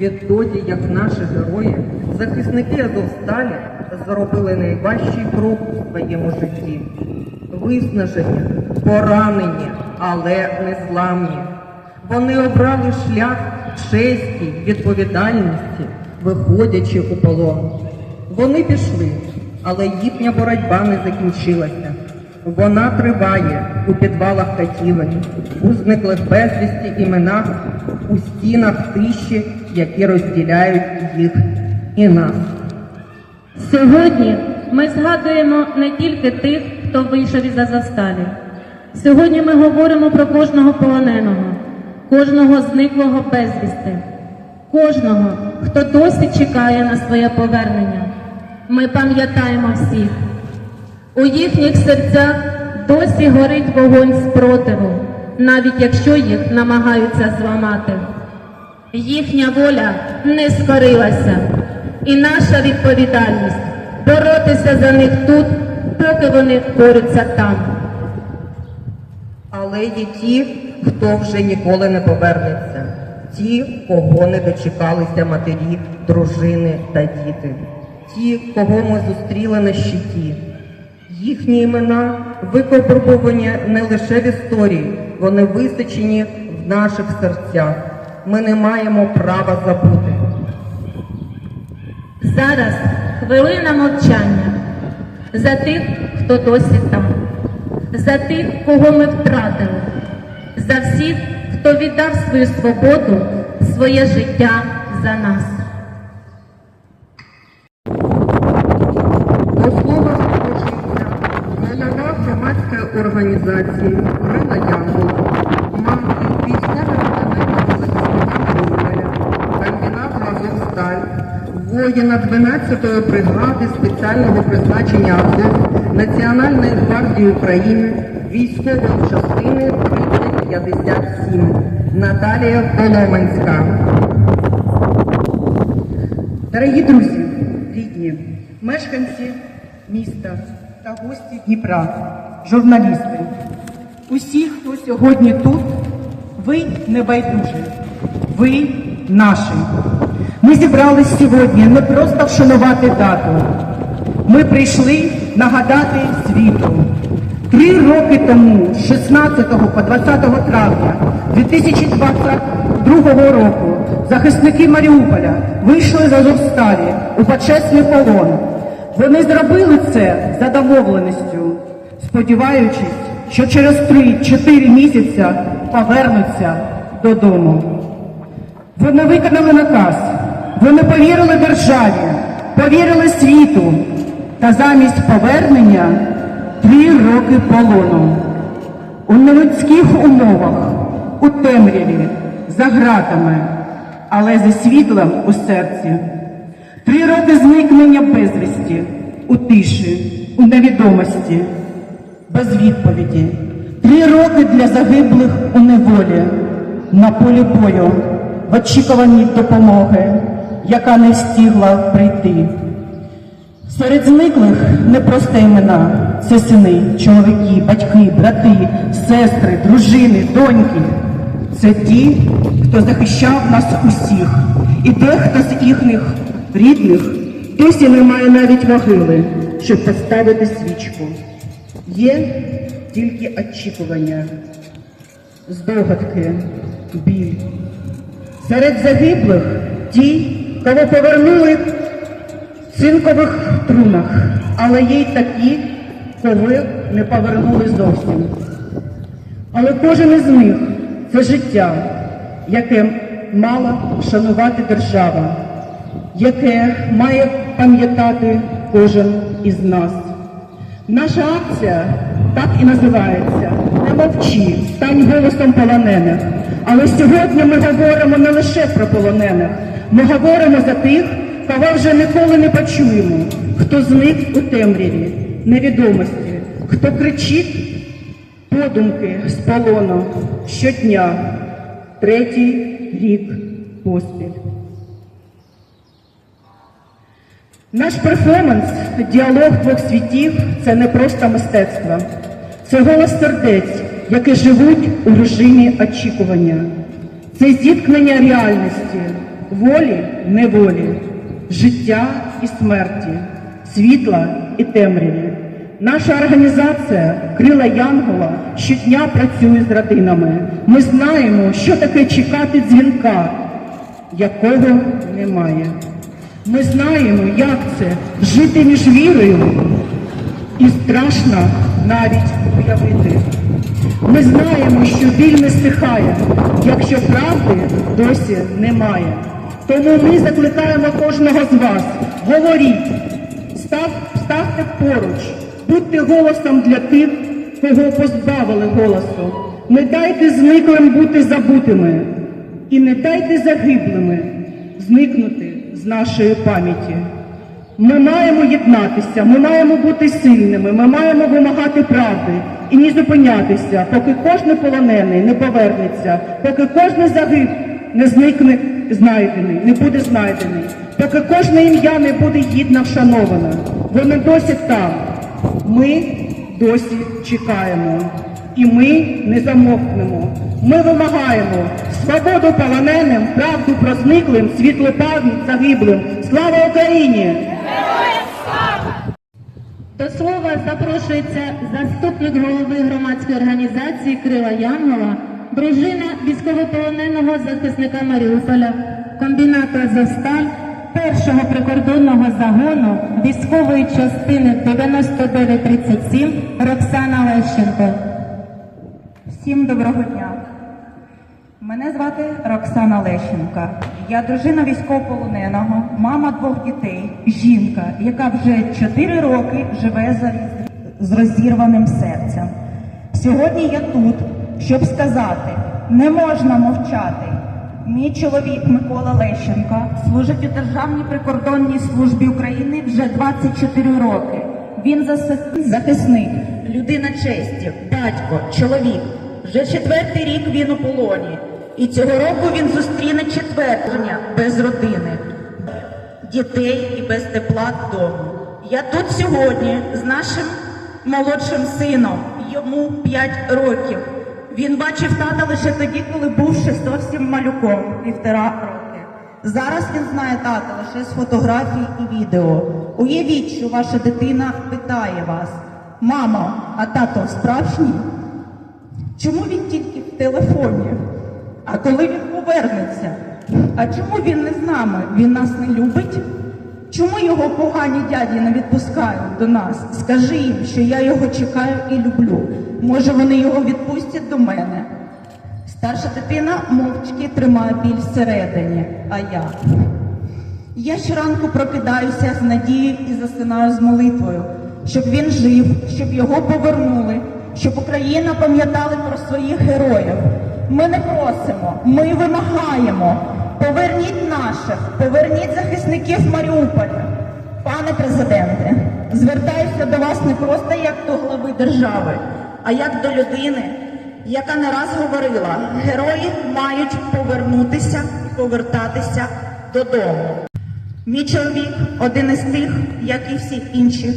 Відтоді, як наші герої, захисники Азовсталі, зробили найважчий крок у своєму житті. Виснажені, поранені, але незламні. Вони обрали шлях честі, відповідальності, виходячи у полон. Вони пішли, але їхня боротьба не закінчилася. Вона триває у підвалах катівень, у зниклих безвісті іменах, у стінах тиші, які розділяють їх і нас. Сьогодні ми згадуємо не тільки тих, хто вийшов із Азовсталі. Сьогодні ми говоримо про кожного полоненого, кожного зниклого безвісти, кожного, хто досі чекає на своє повернення. Ми пам'ятаємо всіх. У їхніх серцях досі горить вогонь спротиву, навіть якщо їх намагаються зламати. Їхня воля не скорилася, і наша відповідальність боротися за них тут, поки вони борються там. Але є ті, хто вже ніколи не повернеться, ті, кого не дочекалися матері, дружини та діти, ті, кого ми зустріли на щиті. Їхні імена викопробовані не лише в історії, вони височені в наших серцях. Ми не маємо права забути. Зараз хвилина мовчання за тих, хто досі там, за тих, кого ми втратили, за всіх, хто віддав свою свободу, своє життя за нас. До слова служиться голова громадської організації Крила Янгол, воїна 12-ї бригади спеціального призначення Азов Національної гвардії України, військової частини 3057 Наталія Коломенська. Дорогі друзі, рідні, мешканці міста та гості Дніпра, журналісти, усі, хто сьогодні тут, ви не байдужі, ви наші. Ми зібрались сьогодні не просто вшанувати дату. Ми прийшли нагадати світу. Три роки тому, з 16 по 20 травня 2022 року, захисники Маріуполя вийшли з Азовсталі у почесний полон. Вони зробили це за домовленістю, сподіваючись, що через 3-4 місяці повернуться додому. Вони виконали наказ, вони повірили державі, повірили світу, та замість повернення три роки полону. У нелюдських умовах, у темряві, за ґратами, але зі світлом у серці. Три роки зникнення безвісті, у тиші, у невідомості, без відповіді. Три роки для загиблих у неволі, на полі бою, в очікуванні допомоги, яка не встигла прийти. Серед зниклих непросте імена. Це сини, чоловіки, батьки, брати, сестри, дружини, доньки. Це ті, хто захищав нас усіх. І дехто з їхніх рідних досі не має навіть могили, щоб поставити свічку. Є тільки очікування, здогадки, біль. Серед загиблих ті, кого повернули в цинкових трунах, але є й такі, кого не повернули зовсім. Але кожен із них це життя, яке мала шанувати держава, яке має пам'ятати кожен із нас. Наша акція так і називається Не мовчи, стань голосом полонених. Але сьогодні ми говоримо не лише про полонених, ми говоримо за тих, кого вже ніколи не почуємо, хто зник у темряві, невідомості, хто кричить подумки з полону щодня, третій рік поспіль. Наш перформанс, діалог двох світів це не просто мистецтво. Це голос сердець, які живуть у режимі очікування. Це зіткнення реальності, волі неволі, життя і смерті, світла і темряві. Наша організація Крила Янгола щодня працює з родинами. Ми знаємо, що таке чекати дзвінка, якого немає. Ми знаємо, як це жити між вірою і страшно навіть уявити. Ми знаємо, що біль не стихає, якщо правди досі немає. Тому ми закликаємо кожного з вас, говоріть, став, ставте поруч, будьте голосом для тих, кого позбавили голосу. Не дайте зниклим бути забутими і не дайте загиблими зникнути з нашої пам'яті. Ми маємо єднатися, ми маємо бути сильними, ми маємо вимагати правди і не зупинятися, поки кожен полонений не повернеться, поки кожен загиб не зникне знайдений, не буде знайдений, поки кожне ім'я не буде гідно вшановане. Вони досі там. Ми досі чекаємо. І ми не замовкнемо. Ми вимагаємо свободу полоненим, правду про зниклим, світлу загиблим. Слава Україні! До слова запрошується заступник голови громадської організації Крила Янгола, дружина військовополоненого захисника Маріуполя, комбінату «Азовсталь», першого прикордонного загону військової частини 9937 Роксана Лещенко. Всім доброго дня. Мене звати Роксана Лещенка. Я дружина військовополоненого, мама двох дітей, жінка, яка вже 4 роки живе за- з розірваним серцем. Сьогодні я тут, щоб сказати, не можна мовчати. Мій чоловік Микола Лещенко служить у Державній прикордонній службі України вже 24 роки. Він захисник, людина честі, батько, чоловік. Вже четвертий рік він у полоні. І цього року він зустріне четвертення без родини, дітей і без тепла дому. Я тут сьогодні з нашим молодшим сином, йому 5 років. Він бачив тата лише тоді, коли був ще зовсім малюком, півтора роки. Зараз він знає тата лише з фотографій і відео. Уявіть, що ваша дитина питає вас: мамо, а тато справжній? Чому він тільки в телефоні? А коли він повернеться? А чому він не з нами? Він нас не любить? Чому його погані дяді не відпускають до нас? Скажи їм, що я його чекаю і люблю. Може, вони його відпустять до мене? Старша дитина мовчки тримає біль всередині, а я. Я щоранку прокидаюся з надією і засинаю з молитвою, щоб він жив, щоб його повернули, щоб Україна пам'ятала про своїх героїв. Ми не просимо, ми вимагаємо. Поверніть наших, поверніть захисників Маріуполя. Пане президенте, звертаюся до вас не просто як до глави держави, а як до людини, яка не раз говорила, герої мають повернутися і повертатися додому. Мій чоловік один із тих, як і всі інші,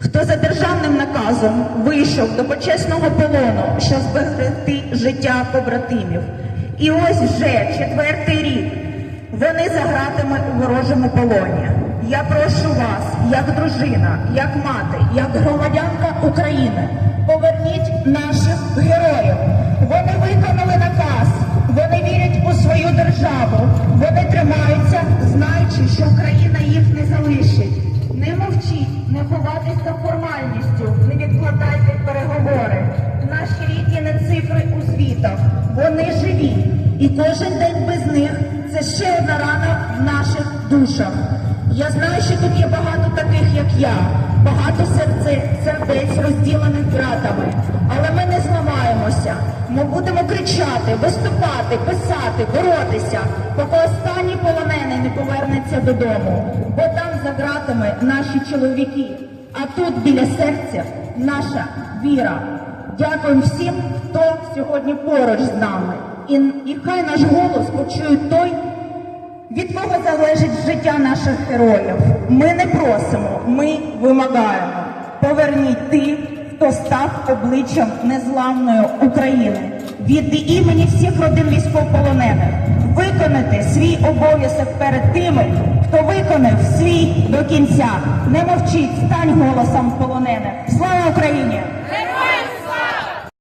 хто за державним наказом вийшов до почесного полону, щоб зберегти життя побратимів. І ось вже четвертий рік вони за гратами у ворожому полоні. Я прошу вас, як дружина, як мати, як громадянка України, І кожен день без них це ще одна рана в наших душах. Я знаю, що тут є багато таких, як я, багато серце, сердець розділених братами. Але ми не зламаємося. Ми будемо кричати, виступати, писати, боротися, поки останній полонений не повернеться додому. Бо там за ґратами наші чоловіки, а тут біля серця наша віра. Дякую всім, хто сьогодні поруч з нами. І, і хай наш голос почує той, від кого залежить життя наших героїв. Ми не просимо, ми вимагаємо. Поверніть тих, хто став обличчям незламної України. від імені всіх родин військовополонених виконати свій обов'язок перед тими, хто виконав свій до кінця. Не мовчіть, стань голосом полонених. Слава Україні!